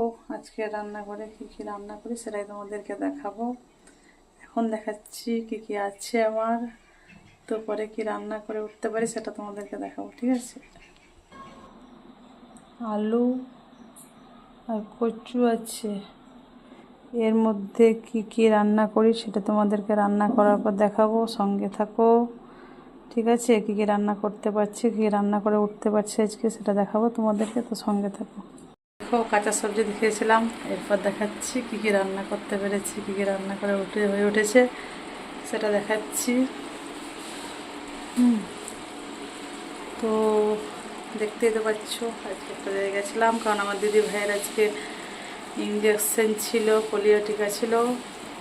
দেখো, আজকে রান্না করে কী কী রান্না করি সেটাই তোমাদেরকে দেখাবো। এখন দেখাচ্ছি কী কী আছে আমার, তো পরে কি রান্না করে উঠতে পারি সেটা তোমাদেরকে দেখাবো, ঠিক আছে? আলু আর কচু আছে। এর মধ্যে কি কি রান্না করি সেটা তোমাদেরকে রান্না করার পর দেখাবো, সঙ্গে থাকো, ঠিক আছে? কী কী রান্না করতে পারছি, কী রান্না করে উঠতে পারছি আজকে সেটা দেখাবো তোমাদেরকে, তো সঙ্গে থাকো। দেখো, কাঁচা সবজি দেখিয়েছিলাম। এরপর দেখাচ্ছি কী কী রান্না করতে পেরেছি, কী কী রান্না করে উঠে হয়ে উঠেছে। সেটা দেখাচ্ছি। তো দেখতেই তো পাচ্ছ, আজকে একটা জায়গায় গেছিলাম, কারণ আমার দিদি ভাইয়ের আজকে ইঞ্জেকশন ছিল পোলিও টিকা ছিল।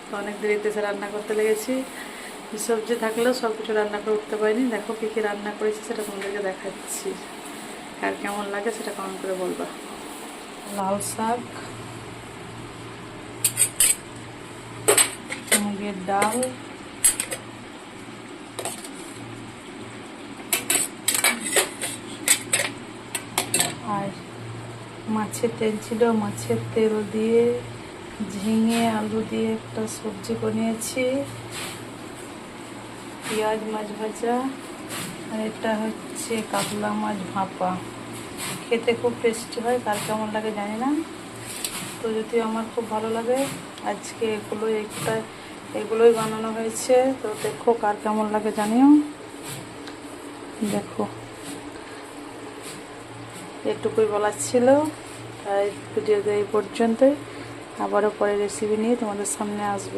তো অনেক দেরিতে এসে রান্না করতে লেগেছি। সবজি থাকলেও সব কিছু রান্না করে উঠতে পারিনি। দেখো কী কী রান্না করেছি, সেটা তোমাদেরকে দেখাচ্ছি। আর কেমন লাগে সেটা কমেন্ট করে বলবা। লাল শাক, মুগের ডাল, আর মাছের তেল ছিল, মাছের তেল দিয়ে ঝিঙে, আলু দিয়ে একটা সবজি বানিয়েছি। পেঁয়াজ মাছ ভাজা, আর এটা হচ্ছে কাতলা মাছ ভাপা। খেতে খুব টেস্টি হয়, কার কেমন লাগে জানি না। তো যদি আমার খুব ভালো লাগে, আজকে এগুলো একটা, এগুলোই বানানো হয়েছে। তো দেখো কার কেমন লাগে জানিও। দেখো। এটুকুই বলার ছিল। তাই ভিডিওতে এই পর্যন্তই। আবারও পরে রেসিপি নিয়ে তোমাদের সামনে আসব।